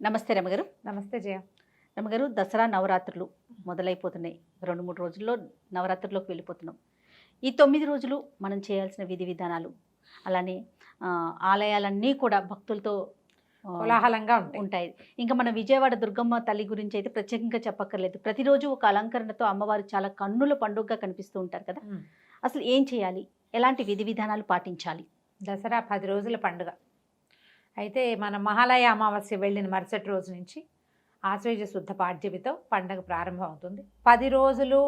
నమస్తే రమగారు. నమస్తే జయ. రమగారు దసరా నవరాత్రులు మొదలైపోతున్నాయి. రెండు మూడు రోజుల్లో నవరాత్రుల్లోకి వెళ్ళిపోతున్నాం. ఈ తొమ్మిది రోజులు మనం చేయాల్సిన విధి విధానాలు అలానే ఆలయాలన్నీ కూడా భక్తులతో కోలాహలంగా ఉంటాయి. ఇంకా మన విజయవాడ దుర్గమ్మ తల్లి గురించి అయితే ప్రత్యేకంగా చెప్పక్కర్లేదు. ప్రతిరోజు ఒక అలంకరణతో అమ్మవారు చాలా కన్నుల పండుగగా కనిపిస్తూ ఉంటారు కదా. అసలు ఏం చేయాలి? ఎలాంటి విధి విధానాలు పాటించాలి? దసరా పది రోజుల పండుగ. అయితే మన మహాలయ అమావాస్య వెళ్ళిన మరుసటి రోజు నుంచి ఆశ్వేజ శుద్ధ పాడ్యమితో పండుగ ప్రారంభం అవుతుంది పది రోజులు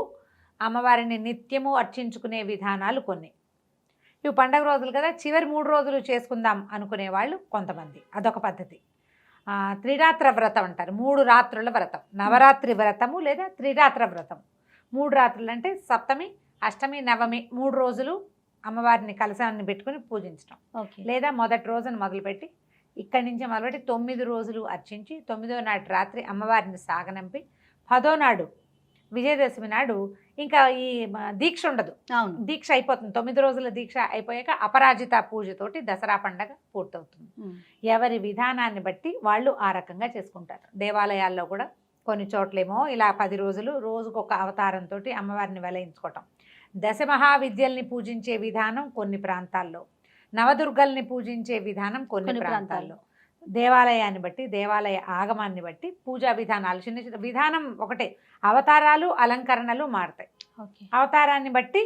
అమ్మవారిని నిత్యము అర్చించుకునే విధానాలు కొన్ని. ఇవి పండగ రోజులు కదా చివరి మూడు రోజులు చేసుకుందాం అనుకునే వాళ్ళు కొంతమంది. అదొక పద్ధతి. త్రిరాత్ర వ్రతం అంటారు. మూడు రాత్రుల వ్రతం. నవరాత్రి వ్రతము లేదా త్రిరాత్ర వ్రతం. మూడు రాత్రులు అంటే సప్తమి అష్టమి నవమి మూడు రోజులు అమ్మవారిని కలశాన్ని పెట్టుకుని పూజించడం ఓకే. లేదా మొదటి రోజున మొదలుపెట్టి ఇక్కడి నుంచి మొదలుపెట్టి తొమ్మిది రోజులు అర్చించి తొమ్మిదో నాటి రాత్రి అమ్మవారిని సాగనంపి పదో నాడు విజయదశమి నాడు ఇంకా ఈ దీక్ష ఉండదు. అవును. దీక్ష అయిపోతుంది. తొమ్మిది రోజుల దీక్ష అయిపోయాక అపరాజిత పూజతోటి దసరా పండగ పూర్తవుతుంది. ఎవరి విధానాన్ని బట్టి వాళ్ళు ఆ రకంగా చేసుకుంటారు. దేవాలయాల్లో కూడా కొన్ని చోట్లేమో ఇలా పది రోజులు రోజుకొక అవతారంతో అమ్మవారిని వెలయించుకోవటం. దశ మహావిద్యల్ని పూజించే విధానం కొన్ని ప్రాంతాల్లో నవదుర్గల్ని పూజించే విధానం కొన్ని ప్రాంతాల్లో. దేవాలయాన్ని బట్టి దేవాలయ ఆగమాన్ని బట్టి పూజా విధానాలు చిన్న చిన్న విధానం ఒకటే. అవతారాలు అలంకరణలు మారుతాయి. అవతారాన్ని బట్టి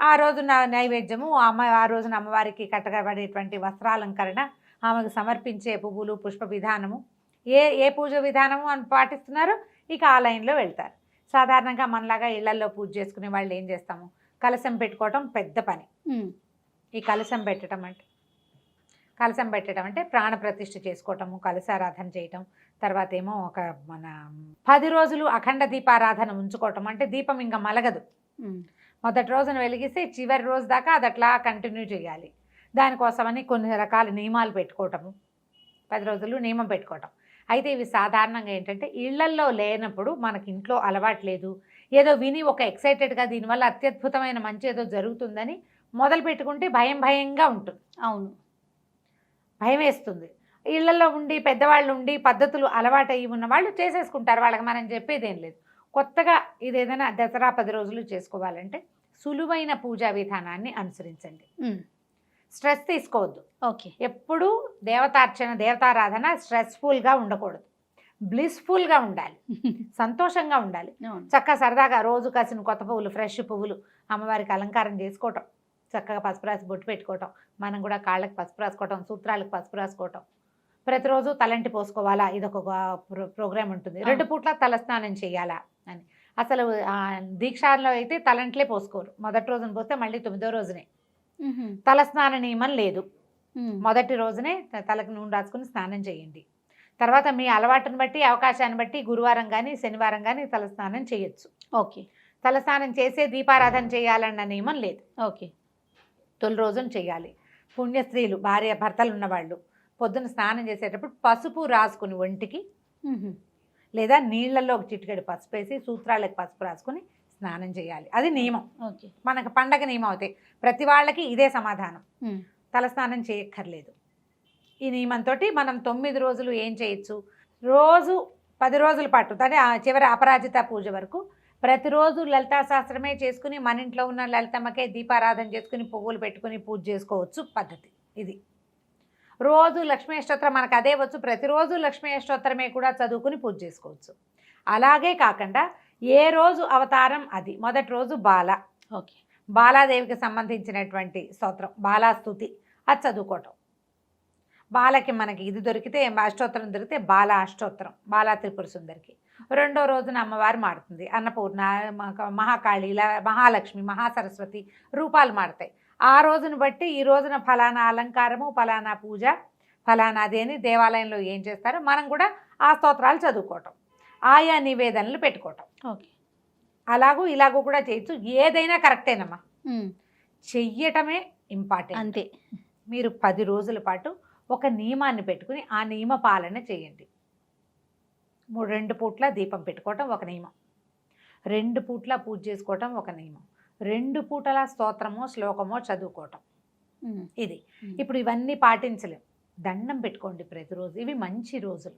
ఆ రోజున నైవేద్యము అమ్మ ఆ రోజున అమ్మవారికి కట్టబడేటువంటి వస్త్రాలంకరణ ఆమెకు సమర్పించే పువ్వులు పుష్ప విధానము. ఏ ఏ పూజ విధానము అని పాటిస్తున్నారో ఇక ఆ లైన్లో వెళ్తారు. సాధారణంగా మనలాగా ఇళ్ళలో పూజ చేసుకునే వాళ్ళు ఏం చేస్తాము? కలశం పెట్టుకోవటం పెద్ద పని. ఈ కలశం పెట్టడం అంటే. కలశం పెట్టడం అంటే ప్రాణ ప్రతిష్ఠ చేసుకోవటము కలశారాధన చేయటం. తర్వాత ఏమో ఒక మన పది రోజులు అఖండ దీపారాధన ఉంచుకోవటం అంటే దీపం ఇంకా మలగదు. మొదటి రోజున వెలిగిస్తే చివరి రోజు దాకా అది అట్లా కంటిన్యూ చేయాలి. దానికోసమని కొన్ని రకాల నియమాలు పెట్టుకోవటము. పది రోజులు నియమం పెట్టుకోవటం. అయితే ఇవి సాధారణంగా ఏంటంటే ఇళ్ళల్లో లేనప్పుడు మనకి ఇంట్లో అలవాటు లేదు. ఏదో విని ఒక ఎక్సైటెడ్గా దీనివల్ల అత్యద్భుతమైన మంచి ఏదో జరుగుతుందని మొదలు పెట్టుకుంటే భయం భయంగా ఉంటుంది. అవును. భయం వేస్తుంది. ఇళ్ళలో ఉండి పెద్దవాళ్ళు ఉండి పద్ధతులు అలవాటయ్యి ఉన్న వాళ్ళు చేసేసుకుంటారు. వాళ్ళకి మనం చెప్పేది ఏం లేదు. కొత్తగా ఇది ఏదైనా దసరా పది రోజులు చేసుకోవాలంటే సులువైన పూజా విధానాన్ని అనుసరించండి. స్ట్రెస్ తీసుకోవద్దు. ఓకే. ఎప్పుడూ దేవతార్చన దేవతారాధన స్ట్రెస్ఫుల్గా ఉండకూడదు. బ్లిస్ఫుల్గా ఉండాలి. సంతోషంగా ఉండాలి. చక్కగా సరదాగా రోజు కాసిన కొత్త పువ్వులు ఫ్రెష్ పువ్వులు అమ్మవారికి అలంకారం చేసుకోవటం. చక్కగా పసుపు రాసి బొట్టు పెట్టుకోవటం మనం కూడా కాళ్ళకి పసుపు రాసుకోవటం సూత్రాలకు పసుపు రాసుకోవటం. ప్రతిరోజు తలంటి పోసుకోవాలా? ఇదొక ప్రోగ్రామ్ ఉంటుంది. రెండు పూట్ల తలస్నానం చేయాలా అని. అసలు దీక్షాలో అయితే తలంట్లే పోసుకోరు. మొదటి రోజున పోస్తే మళ్ళీ తొమ్మిదో రోజునే. తలస్నాన నియమం లేదు. మొదటి రోజునే తలకు నూనె రాసుకుని స్నానం చేయండి. తర్వాత మీ అలవాటుని బట్టి అవకాశాన్ని బట్టి గురువారం కానీ శనివారం కానీ తలస్నానం చేయొచ్చు. ఓకే. తలస్నానం చేసే దీపారాధన చేయాలన్న నియమం లేదు. ఓకే. తొలి రోజున చేయాలి. పుణ్య స్త్రీలు భార్య భర్తలు ఉన్నవాళ్ళు పొద్దున స్నానం చేసేటప్పుడు పసుపు రాసుకుని ఒంటికి. లేదా నీళ్ళల్లో ఒక చిటికెడు పసుపు వేసి సూత్రాలకు పసుపు రాసుకుని స్నానం చేయాలి. అది నియమం. ఓకే. మనకు పండగ నియమం అవుతాయి ప్రతి వాళ్ళకి ఇదే సమాధానం. తలస్నానం చేయక్కర్లేదు. ఈ నియమంతో మనం తొమ్మిది రోజులు ఏం చేయొచ్చు? రోజు పది రోజుల పాటు అంటే చివరి అపరాజిత పూజ వరకు ప్రతిరోజు లలితా శాస్త్రమే చేసుకుని మన ఇంట్లో ఉన్న లలితమ్మకే దీపారాధన చేసుకుని పువ్వులు పెట్టుకుని పూజ చేసుకోవచ్చు పద్ధతి ఇది. రోజు లక్ష్మీ అష్టోత్తరం మనకు అదే వచ్చు. ప్రతిరోజు లక్ష్మీ అష్టోత్తరమే కూడా చదువుకుని పూజ చేసుకోవచ్చు. అలాగే కాకుండా ఏ రోజు అవతారం అది? మొదటి రోజు బాల. ఓకే. బాలాదేవికి సంబంధించినటువంటి స్తోత్రం బాలాస్తుతి. అది చదువుకోవటం. బాలకి మనకి ఇది దొరికితే అష్టోత్తరం దొరికితే బాల అష్టోత్తరం బాలా త్రిపుర సుందరికి. రెండో రోజున అమ్మవారు మాడుతుంది అన్నపూర్ణ మహాకాళి మహాలక్ష్మి మహాసరస్వతి రూపాలు మాడతాయి ఆ రోజును బట్టి ఈ రోజున ఫలానా అలంకారము ఫలానా పూజ ఫలానాది అని దేవాలయంలో ఏం చేస్తారో మనం కూడా ఆ స్తోత్రాలు చదువుకోవటం. ఆయా నివేదనలు పెట్టుకోవటం. ఓకే. అలాగూ ఇలాగూ కూడా చేయొచ్చు. ఏదైనా కరెక్టేనమ్మా. చెయ్యటమే ఇంపార్టెంట్. అంతే. మీరు పది రోజుల పాటు ఒక నియమాన్ని పెట్టుకుని ఆ నియమ పాలన చేయండి. మూడు రెండు పూట్ల దీపం పెట్టుకోవటం ఒక నియమం. రెండు పూట్ల పూజ చేసుకోవటం ఒక నియమం. రెండు పూటల స్తోత్రమో శ్లోకమో చదువుకోవటం. ఇది. ఇప్పుడు ఇవన్నీ పాటించలేం. దండం పెట్టుకోండి ప్రతిరోజు. ఇవి మంచి రోజులు.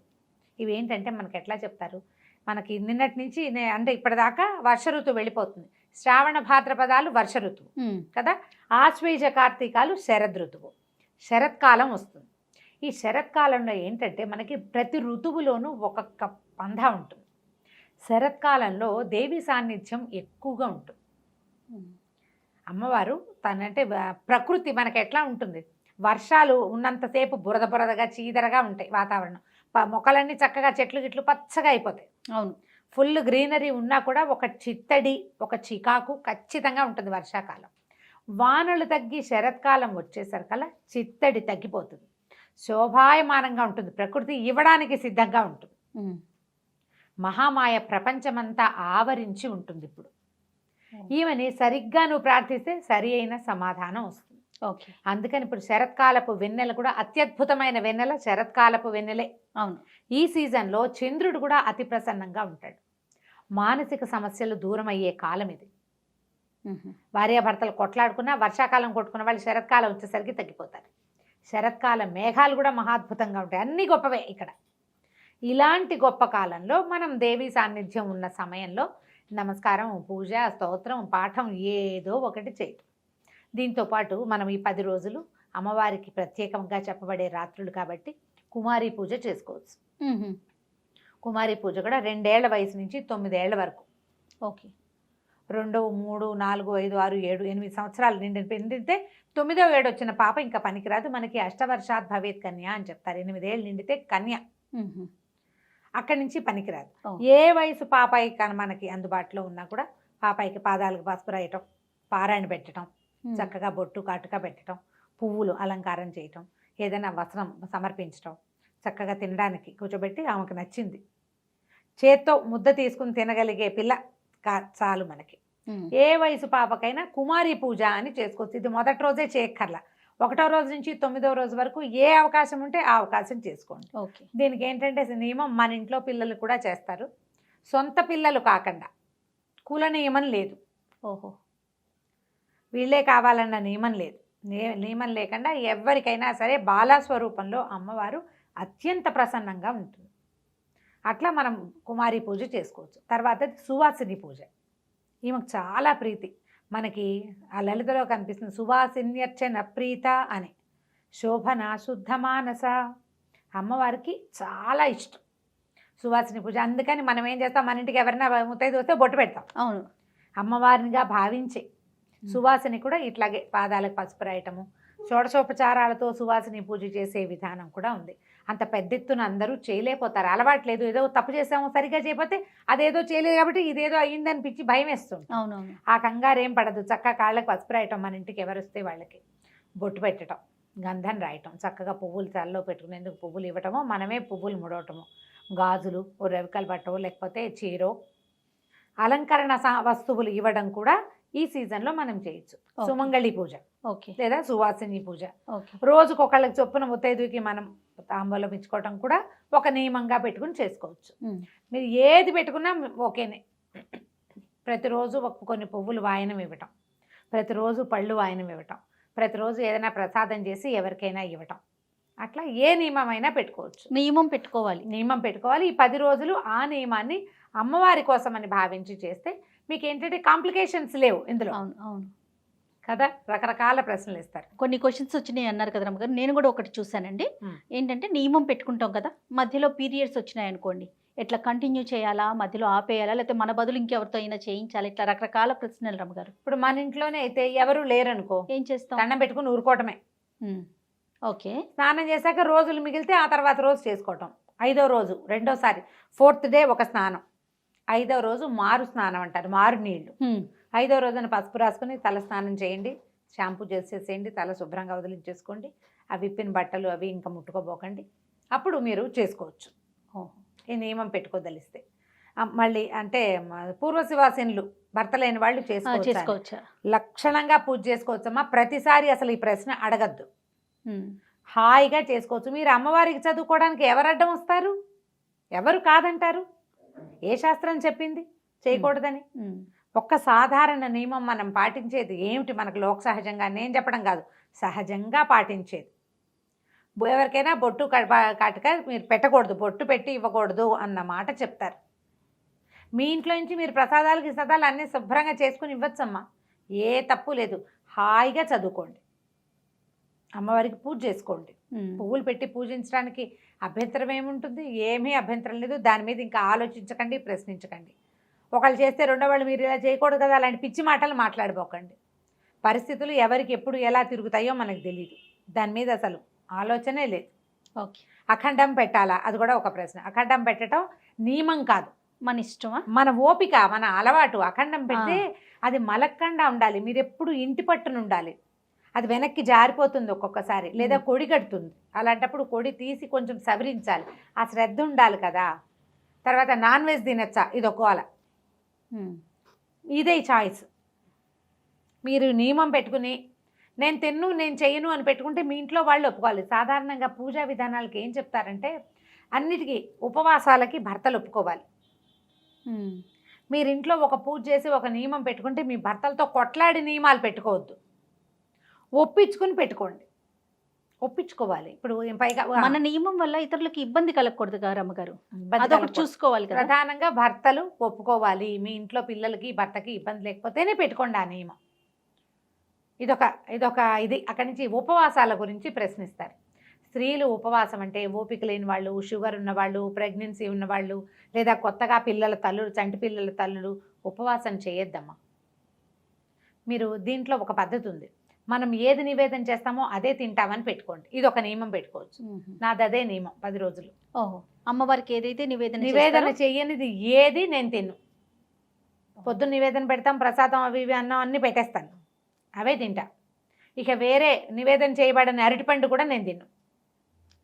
ఇవి ఏంటంటే మనకి ఎట్లా చెప్తారు? మనకి నిన్నటి నుంచి అంటే ఇప్పటిదాకా వర్ష ఋతువు వెళ్ళిపోతుంది. శ్రావణ భాద్రపదాలు వర్ష ఋతువు. కదా? ఆశ్వేజ కార్తీకాలు శరద్ ఋతువు. శరత్కాలం వస్తుంది. ఈ శరత్కాలంలో ఏంటంటే మనకి ప్రతి ఋతువులోనూ ఒక్కొక్క పంధ ఉంటుంది. శరత్కాలంలో దేవి సాన్నిధ్యం ఎక్కువగా ఉంటుంది. అమ్మవారు తనంటే ప్రకృతి మనకి ఎట్లా ఉంటుంది? వర్షాలు ఉన్నంతసేపు బురద బురదగా చీదరగా ఉంటాయి వాతావరణం. మొక్కలన్నీ చక్కగా చెట్లు గిట్లు పచ్చగా అయిపోతాయి. అవును. ఫుల్ గ్రీనరీ ఉన్నా కూడా ఒక చిత్తడి ఒక చికాకు ఖచ్చితంగా ఉంటుంది వర్షాకాలం. వానలు తగ్గి శరత్కాలం వచ్చేసరికల్లా చిత్తడి తగ్గిపోతుంది. శోభాయమానంగా ఉంటుంది. ప్రకృతి ఇవ్వడానికి సిద్ధంగా ఉంటుంది. మహామాయ ప్రపంచమంతా ఆవరించి ఉంటుంది ఇప్పుడు. ఈమెని సరిగ్గా నువ్వు ప్రార్థిస్తే సరి అయిన సమాధానం వస్తుంది. ఓకే. అందుకని ఇప్పుడు శరత్కాలపు వెన్నెల కూడా అత్యద్భుతమైన వెన్నెల శరత్కాలపు వెన్నెలే. అవును. ఈ సీజన్లో చంద్రుడు కూడా అతి ప్రసన్నంగా ఉంటాడు. మానసిక సమస్యలు దూరం అయ్యే కాలం ఇది. భార్యాభర్తలు కొట్లాడుకున్నా వర్షాకాలం కొట్టుకున్న వాళ్ళు శరత్కాలం వచ్చేసరికి తగ్గిపోతారు. శరత్కాలం మేఘాలు కూడా మహాద్భుతంగా ఉంటాయి. అన్ని గొప్పవే ఇక్కడ. ఇలాంటి గొప్ప కాలంలో మనం దేవి సాన్నిధ్యం ఉన్న సమయంలో నమస్కారం పూజ స్తోత్రం పాఠం ఏదో ఒకటి చేయటం దీంతో పాటు మనం ఈ పది రోజులు అమ్మవారికి ప్రత్యేకంగా చెప్పబడే రాత్రులు కాబట్టి కుమారి పూజ చేసుకోవచ్చు. కుమారి పూజ కూడా రెండేళ్ళ వయసు నుంచి తొమ్మిదేళ్ళ వరకు. ఓకే. రెండు మూడు నాలుగు ఐదు ఆరు ఏడు ఎనిమిది సంవత్సరాలు నిండి నిండితే తొమ్మిదో ఏడు వచ్చిన పాప ఇంకా పనికిరాదు. మనకి అష్టవర్షాత్ భవేత్ కన్య అని చెప్తారు. ఎనిమిదేళ్ళు నిండితే కన్య. అక్కడి నుంచి పనికిరాదు. ఏ వయసు పాపాయి కానీ మనకి అందుబాటులో ఉన్నా కూడా పాపాయికి పాదాలకు పసుపు రాయటం పారాయణ పెట్టడం చక్కగా బొట్టు కాటుక పెట్టడం పువ్వులు అలంకారం చేయటం ఏదైనా వస్త్రం సమర్పించటం చక్కగా తినడానికి కూర్చోబెట్టి ఆమెకు నచ్చింది. చేత్తో ముద్ద తీసుకుని తినగలిగే పిల్ల చాలు మనకి. ఏ వయసు పాపకైనా కుమారి పూజ అని చేసుకోవచ్చు. ఇది మొదటి రోజే చేయక్కర్లా. ఒకటో రోజు నుంచి తొమ్మిదో రోజు వరకు ఏ అవకాశం ఉంటే ఆ అవకాశం చేసుకోండి. ఓకే. దీనికి ఏంటంటే నియమం మన ఇంట్లో పిల్లలు కూడా చేస్తారు. సొంత పిల్లలు కాకుండా కుల నియమం లేదు. ఓహో. వీళ్ళే కావాలన్న నియమం లేదు. నియమం లేకుండా ఎవరికైనా సరే బాలాస్వరూపంలో అమ్మవారు అత్యంత ప్రసన్నంగా ఉంటుంది. అట్లా మనం కుమారి పూజ చేసుకోవచ్చు. తర్వాత సువాసిని పూజ. ఈమెకు చాలా ప్రీతి. మనకి ఆ లలితలో కనిపిస్తుంది సువాసిన్యర్చన ప్రీత అని. శోభన శుద్ధ మానస. అమ్మవారికి చాలా ఇష్టం సువాసిని పూజ. అందుకని మనం ఏం చేస్తాం? మన ఇంటికి ఎవరైనా ముత్తైదు వస్తే బొట్టు పెడతాం. అవును. అమ్మవారినిగా భావించి సువాసిని కూడా ఇట్లాగే పాదాలకు పసుపు రాయటము షోడశోపచారాలతో సువాసిని పూజ చేసే విధానం కూడా ఉంది. అంత పెద్ద ఎత్తున అందరూ చేయలేకపోతారు. అలవాట్లేదు. ఏదో తప్పు చేసాము సరిగ్గా చేయకపోతే అదేదో చేయలేదు కాబట్టి ఇదేదో అయ్యిందనిపించి భయం వేస్తుంది. అవునవును. ఆ కంగారు ఏం పడదు. చక్కగా కాళ్ళకి పసుపు రాయటం మన ఇంటికి ఎవరు వస్తే వాళ్ళకి. బొట్టు పెట్టడం గంధం రాయటం చక్కగా పువ్వులు తలలో పెట్టుకునేందుకు పువ్వులు ఇవ్వటమో మనమే పువ్వులు ముడవటము గాజులు ఓ రవికలు పట్టవో లేకపోతే చీరో అలంకరణ సా- వస్తువులు ఇవ్వడం కూడా ఈ సీజన్లో మనం చేయొచ్చు. సుమంగళి పూజ. లేదా సువాసిని పూజ. ఓకే. రోజుకొకళ్ళకి చొప్పున ముత్తైదుకి మనం తాంబూలం ఇచ్చుకోవటం కూడా ఒక నియమంగా పెట్టుకుని చేసుకోవచ్చు. మీరు ఏది పెట్టుకున్నా ఓకేనే. ప్రతిరోజు ఒక కొన్ని పువ్వులు వాయనం ఇవ్వటం. ప్రతిరోజు పళ్ళు వాయనం ఇవ్వటం. ప్రతిరోజు ఏదైనా ప్రసాదం చేసి ఎవరికైనా ఇవ్వటం. అట్లా ఏ నియమమైనా పెట్టుకోవచ్చు. నియమం పెట్టుకోవాలి. నియమం పెట్టుకోవాలి. ఈ పది రోజులు ఆ నియమాన్ని అమ్మవారి కోసం అని భావించి చేస్తే మీకు ఏంటంటే కాంప్లికేషన్స్ లేవు ఇందులో. అవును అవును. కదా? రకరకాల ప్రశ్నలు ఇస్తారు కొన్ని క్వశ్చన్స్ వచ్చినాయి అన్నారు కదా రమ్మగారు. నేను కూడా ఒకటి చూశానండి. ఏంటంటే నియమం పెట్టుకుంటాం కదా. మధ్యలో పీరియడ్స్ వచ్చినాయి అనుకోండి. ఎట్లా కంటిన్యూ చేయాలా? మధ్యలో ఆపేయాలా? లేకపోతే మన బదులు ఇంకెవరితో అయినా చేయించాలి? ఇట్లా రకరకాల ప్రశ్నలు రమ్మగారు. ఇప్పుడు మన ఇంట్లోనే అయితే ఎవరు లేరనుకో ఏం చేస్తాం? దండం పెట్టుకుని ఊరుకోవటమే. ఓకే. స్నానం చేశాక రోజులు మిగిలితే ఆ తర్వాత రోజు చేసుకోవటం. ఐదో రోజు రెండోసారి ఫోర్త్ డే ఒక స్నానం. ఐదో రోజు మారు స్నానం అంటారు మారు నీళ్ళు. ఐదో రోజున పసుపు రాసుకుని తల స్నానం చేయండి. షాంపూ చేసేసేయండి తల శుభ్రంగా వదిలించేసుకోండి. ఆ విప్పిన బట్టలు అవి ఇంకా ముట్టుకోబోకండి. అప్పుడు మీరు చేసుకోవచ్చు. ఓహో. ఈ నియమం పెట్టుకోదలిస్తే. మళ్ళీ అంటే పూర్వశివాసినులు భర్త లేని వాళ్ళు చేసుకోవచ్చు లక్షణంగా పూజ చేసుకోవచ్చమ్మా. ప్రతిసారి అసలు ఈ ప్రశ్న అడగద్దు. హాయిగా చేసుకోవచ్చు. మీరు అమ్మవారికి చదువుకోవడానికి ఎవరు అడ్డం వస్తారు? ఎవరు కాదంటారు? ఏ శాస్త్రం చెప్పింది? చేయకూడదని. ఒక్క సాధారణ నియమం మనం పాటించేది ఏమిటి? మనకు లోక సహజంగా నేను చెప్పడం కాదు. సహజంగా పాటించేది. ఎవరికైనా బొట్టు కాటుక మీరు పెట్టకూడదు బొట్టు పెట్టి ఇవ్వకూడదు అన్న మాట చెప్తారు. మీ ఇంట్లో నుంచి మీరు ప్రసాదాలు గిసాదాలు అన్నీ శుభ్రంగా చేసుకుని ఇవ్వచ్చమ్మా. ఏ తప్పు లేదు. హాయిగా చదువుకోండి. అమ్మవారికి పూజ చేసుకోండి. పువ్వులు పెట్టి పూజించడానికి అభ్యంతరం ఏముంటుంది? ఏమీ అభ్యంతరం లేదు. దాని మీద ఇంకా ఆలోచించకండి ప్రశ్నించకండి. ఒకళ్ళు చేస్తే రెండో వాళ్ళు మీరు ఇలా చేయకూడదు కదా అలాంటి పిచ్చి మాటలు మాట్లాడబోకండి. పరిస్థితులు ఎవరికి ఎప్పుడు ఎలా తిరుగుతాయో మనకు తెలియదు దాని మీద అసలు ఆలోచనే లేదు. ఓకే. అఖండం పెట్టాలా? అది కూడా ఒక ప్రశ్న. అఖండం పెట్టడం నియమం కాదు. మన ఇష్టమా? మన ఓపిక మన అలవాటు. అఖండం పెడితే అది మలక్కండా ఉండాలి. మీరు ఎప్పుడు ఇంటి పట్టున ఉండాలి. అది వెనక్కి జారిపోతుంది ఒక్కొక్కసారి. లేదా కొడి కడుతుంది. అలాంటప్పుడు కొడి తీసి కొంచెం సవరించాలి. ఆ శ్రద్ధ ఉండాలి కదా. తర్వాత నాన్ వెజ్ తినచ్చా? ఇది ఉమ్. ఇదే చాయిస్. మీరు నియమం పెట్టుకుని నేను తిన్ను నేను చెయ్యను అని పెట్టుకుంటే మీ ఇంట్లో వాళ్ళు ఒప్పుకోవాలి. సాధారణంగా పూజా విధానాలకి ఏం చెప్తారంటే అన్నిటికీ ఉపవాసాలకి భర్తలు ఒప్పుకోవాలి. మీరు ఇంట్లో ఒక పూజ చేసి ఒక నియమం పెట్టుకుంటే మీ భర్తలతో కొట్లాడి నియమాలు పెట్టుకోవద్దు. ఒప్పించుకుని పెట్టుకోండి. ఒప్పించుకోవాలి. ఇప్పుడు పైగా మన నియమం వల్ల ఇతరులకు ఇబ్బంది కలగకూడదు కదా రమ్మగారు? అదొకటి. చూసుకోవాలి కదా? ప్రధానంగా భర్తలు ఒప్పుకోవాలి. మీ ఇంట్లో పిల్లలకి భర్తకి ఇబ్బంది లేకపోతేనే పెట్టుకోండి ఆ నియమం. ఇదొక ఇదొక ఇది. అక్కడి నుంచి ఉపవాసాల గురించి ప్రశ్నిస్తారు. స్త్రీలు ఉపవాసం అంటే ఓపిక లేని వాళ్ళు షుగర్ ఉన్నవాళ్ళు ప్రెగ్నెన్సీ ఉన్నవాళ్ళు లేదా కొత్తగా పిల్లల తల్లులు చంటి పిల్లల తల్లులు ఉపవాసం చేయొద్దమ్మా. మీరు దీంట్లో ఒక పద్ధతి ఉంది. మనం ఏది నివేదన చేస్తామో అదే తింటామని పెట్టుకోండి. ఇది ఒక నియమం పెట్టుకోవచ్చు. నాది అదే నియమం పది రోజులు. ఓహో. అమ్మవారికి ఏదైతే నివేదన నివేదన చెయ్యనిది ఏది నేను తిన్ను. పొద్దున్న నివేదన పెడతాం ప్రసాదం అవి ఇవి అన్నం అన్నీ పెట్టేస్తాను. అవే తింటా. ఇక వేరే నివేదన చేయబడని అరటిపండు కూడా నేను తిన్ను.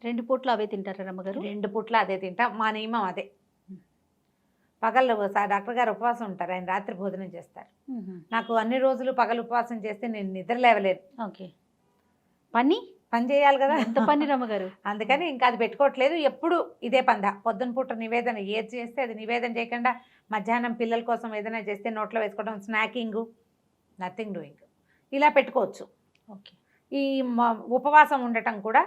రెండు పూట్లు అవే తింటారా రమ్మగారు? రెండు పూట్ల అదే తింటా. మా నియమం అదే. పగళ్ళు సా- డాక్టర్ గారు ఉపవాసం ఉంటారు. ఆయన రాత్రి భోజనం చేస్తారు. నాకు అన్ని రోజులు పగలు ఉపవాసం చేస్తే నేను నిద్ర లేవలేను. ఓకే. పని? పని చేయాలి కదా. ఎంత పని రమ్మగారు అందుకని ఇంకా అది పెట్టుకోవట్లేదు. ఎప్పుడు ఇదే పంద. పొద్దున పూట నివేదన ఏది చేస్తే అది నివేదన చేయకుండా మధ్యాహ్నం పిల్లల కోసం ఏదైనా చేస్తే నోట్లో వేసుకోవడం స్నాకింగ్ నథింగ్ డూయింగ్. ఇలా పెట్టుకోవచ్చు. ఓకే. ఈ ఉపవాసం ఉండటం కూడా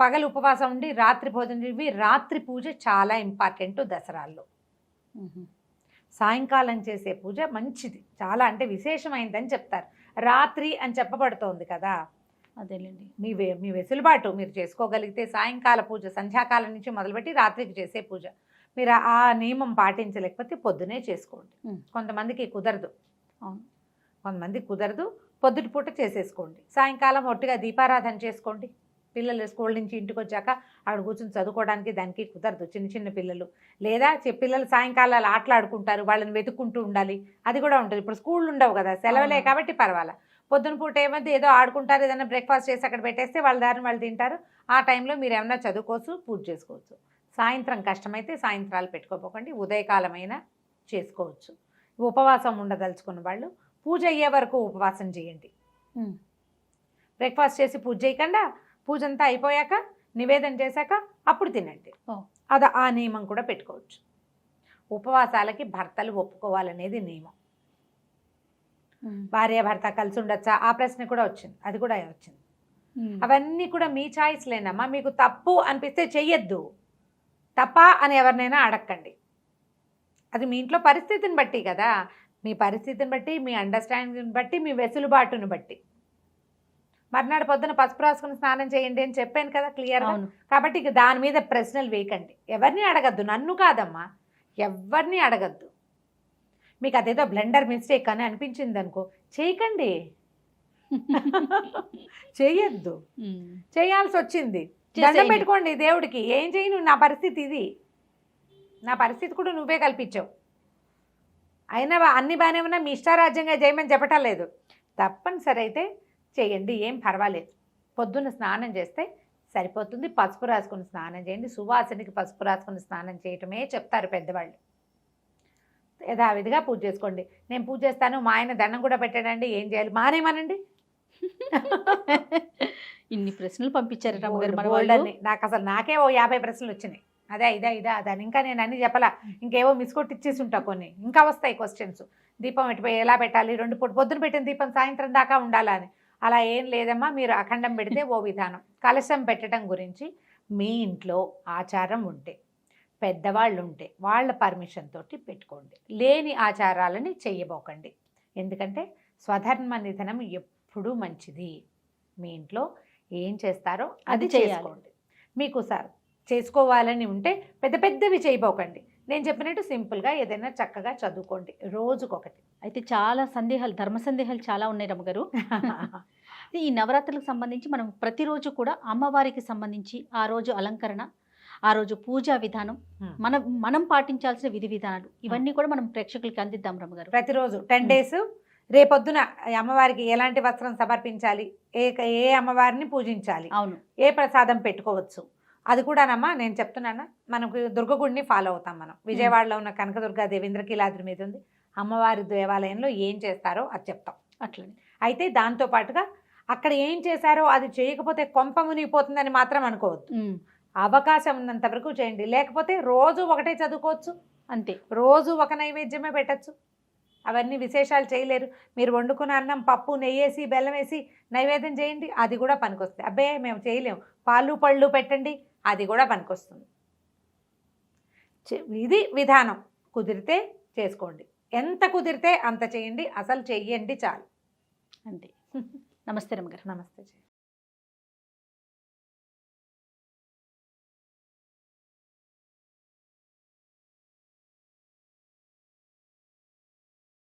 పగలు ఉపవాసం ఉండి రాత్రి భోజనం ఇవి రాత్రి పూజ చాలా ఇంపార్టెంట్ దసరాల్లో. సాయంకాలం చేసే పూజ మంచిది. చాలా అంటే విశేషమైందని చెప్తారు. రాత్రి అని చెప్పబడుతోంది కదా. అదేలేండి. మీ వే మీ వెసులుబాటు మీరు చేసుకోగలిగితే సాయంకాల పూజ సంధ్యాకాలం నుంచి మొదలుపెట్టి రాత్రికి చేసే పూజ. మీరు ఆ- నియమం పాటించలేకపోతే పొద్దునే చేసుకోండి. కొంతమందికి కుదరదు. అవును. కొంతమందికి కుదరదు. పొద్దుటి పూట చేసేసుకోండి. సాయంకాలం ఒట్టిగా దీపారాధన చేసుకోండి. పిల్లలు స్కూల్ నుంచి ఇంటికి వచ్చాక అక్కడ కూర్చొని చదువుకోవడానికి దానికి కుదరదు. చిన్న చిన్న పిల్లలు. లేదా పిల్లలు సాయంకాలాలు ఆటలాడుకుంటారు. వాళ్ళని వెతుక్కుంటూ ఉండాలి. అది కూడా ఉంటుంది. ఇప్పుడు స్కూల్ ఉండవు కదా. సెలవులే. కాబట్టి పర్వాలా. పొద్దున పూట ఏమైతే ఏదో ఆడుకుంటారు. ఏదైనా బ్రేక్ఫాస్ట్ చేసి అక్కడ పెట్టేస్తే వాళ్ళ దారిని వాళ్ళు తింటారు. ఆ టైంలో మీరు ఏమన్నా చదువుకోవచ్చు పూజ చేసుకోవచ్చు. సాయంత్రం కష్టమైతే సాయంత్రాలు పెట్టుకోపోకండి. ఉదయకాలమైనా చేసుకోవచ్చు. ఉపవాసం ఉండదలుచుకున్న వాళ్ళు పూజ అయ్యే వరకు ఉపవాసం చేయండి. బ్రేక్ఫాస్ట్ చేసి పూజ చేయకుండా పూజ అంతా అయిపోయాక నివేదన చేశాక అప్పుడు తినండి. అది ఆ నియమం కూడా పెట్టుకోవచ్చు. ఉపవాసాలకి భర్తలు ఒప్పుకోవాలనేది నియమం. భార్య భర్త కలిసి ఉండొచ్చా ఆ ప్రశ్న కూడా వచ్చింది. అది కూడా వచ్చింది. అవన్నీ కూడా మీ చాయిస్ లేనమ్మా. మీకు తప్పు అనిపిస్తే చెయ్యొద్దు. తప్ప అని ఎవరినైనా అడగండి అది మీ ఇంట్లో పరిస్థితిని బట్టి కదా. మీ పరిస్థితిని బట్టి మీ అండర్స్టాండింగ్ని బట్టి మీ వెసులుబాటుని బట్టి. మర్నాడు పొద్దున పసుపు రాసుకుని స్నానం చేయండి అని చెప్పాను కదా క్లియర్గా అవును. కాబట్టి ఇక దాని మీద ప్రశ్నలు వేయకండి. ఎవరిని అడగద్దు? నన్ను కాదమ్మా. ఎవరిని అడగద్దు? మీకు అదేదో బ్లెండర్ మిస్టేక్ అని అనిపించింది అనుకో. చేయకండి. చేయొద్దు. చేయాల్సి వచ్చింది. దండం. పెట్టుకోండి దేవుడికి. ఏం చేయను? నా పరిస్థితి ఇది. నా పరిస్థితి కూడా నువ్వే కల్పించావు. అయినా అన్ని బాగానే ఉన్నా మీ ఇష్టారాజ్యంగా చేయమని చెప్పటం లేదు. తప్పనిసరి అయితే చేయండి ఏం పర్వాలేదు. పొద్దున్న స్నానం చేస్తే సరిపోతుంది. పసుపు రాసుకుని స్నానం చేయండి. సువాసనకి పసుపు రాసుకుని స్నానం చేయటమే చెప్తారు పెద్దవాళ్ళు. యథావిధిగా పూజ చేసుకోండి. నేను పూజ చేస్తాను మా ఆయన దండం కూడా పెట్టాడండి ఏం చేయాలి? మానేమనండి ఇన్ని ప్రశ్నలు పంపించారు. నాకు అసలు నాకే ఓ యాభై ప్రశ్నలు వచ్చినాయి. అదే ఇదా ఇదా అదని ఇంకా నేను అన్ని చెప్పలా. ఇంకేవో మిస్ కొట్టి ఇచ్చేసి ఉంటా కొన్ని. ఇంకా వస్తాయి క్వశ్చన్స్ దీపం ఎటు ఎలా పెట్టాలి? రెండు పొద్దున పెట్టిన దీపం సాయంత్రం దాకా ఉండాలా అని. అలా ఏం లేదమ్మా మీరు అఖండం పెడితే ఓ విధానం. కలశం పెట్టడం గురించి మీ ఇంట్లో ఆచారం ఉంటే పెద్దవాళ్ళు ఉంటే వాళ్ళ పర్మిషన్ తోటి పెట్టుకోండి. లేని ఆచారాలని చెయ్యబోకండి. ఎందుకంటే స్వధర్మ నిధనం ఎప్పుడూ మంచిది. మీ ఇంట్లో ఏం చేస్తారో అది. చేసుకోండి. మీకు సార్ చేసుకోవాలని ఉంటే పెద్ద పెద్దవి చేయబోకండి. నేను చెప్పినట్టు సింపుల్గా ఏదైనా చక్కగా చదువుకోండి రోజుకొకటి. అయితే చాలా సందేహాలు ధర్మ సందేహాలు చాలా ఉన్నాయి రమ్మగారు. ఈ నవరాత్రులకు సంబంధించి మనం ప్రతిరోజు కూడా అమ్మవారికి సంబంధించి ఆ రోజు అలంకరణ ఆ రోజు పూజా విధానం. మనం మనం పాటించాల్సిన విధి విధానాలు ఇవన్నీ కూడా మనం ప్రేక్షకులకి అందిద్దాం రమ్మగారు. ప్రతిరోజు టెన్. డేస్ రేపొద్దున అమ్మవారికి ఎలాంటి వస్త్రం సమర్పించాలి ఏ ఏ అమ్మవారిని పూజించాలి అవును. ఏ ప్రసాదం పెట్టుకోవచ్చు అది కూడానమ్మా నేను చెప్తున్నానా. మనకు దుర్గగుడిని ఫాలో అవుతాం మనం. విజయవాడలో ఉన్న కనకదుర్గా దేవేంద్రకీలాద్రి మీద ఉంది. అమ్మవారి దేవాలయంలో ఏం చేస్తారో అది చెప్తాం. అట్లనే. అయితే దాంతో పాటుగా అక్కడ ఏం చేశారో అది చేయకపోతే కొంప మునిగిపోతుందని మాత్రం అనుకోవద్దు. అవకాశం ఉన్నంత వరకు చేయండి. లేకపోతే రోజు ఒకటే చదువుకోవచ్చు. అంతే. రోజు ఒక నైవేద్యమే పెట్టచ్చు. అవన్నీ విశేషాలు చేయలేరు. మీరు వండుకున్న అన్నం పప్పు నెయ్యేసి బెల్లం వేసి నైవేద్యం చేయండి. అది కూడా పనికొస్తుంది. అబ్బే మేము చేయలేము. పాలు పళ్ళు పెట్టండి. అది కూడా పనికొస్తుంది. చె- ఇది విధానం. కుదిరితే చేసుకోండి. ఎంత కుదిరితే అంత చేయండి. అసలు చెయ్యండి చాలు. అంతే. నమస్తే రమ్మగారు నమస్తే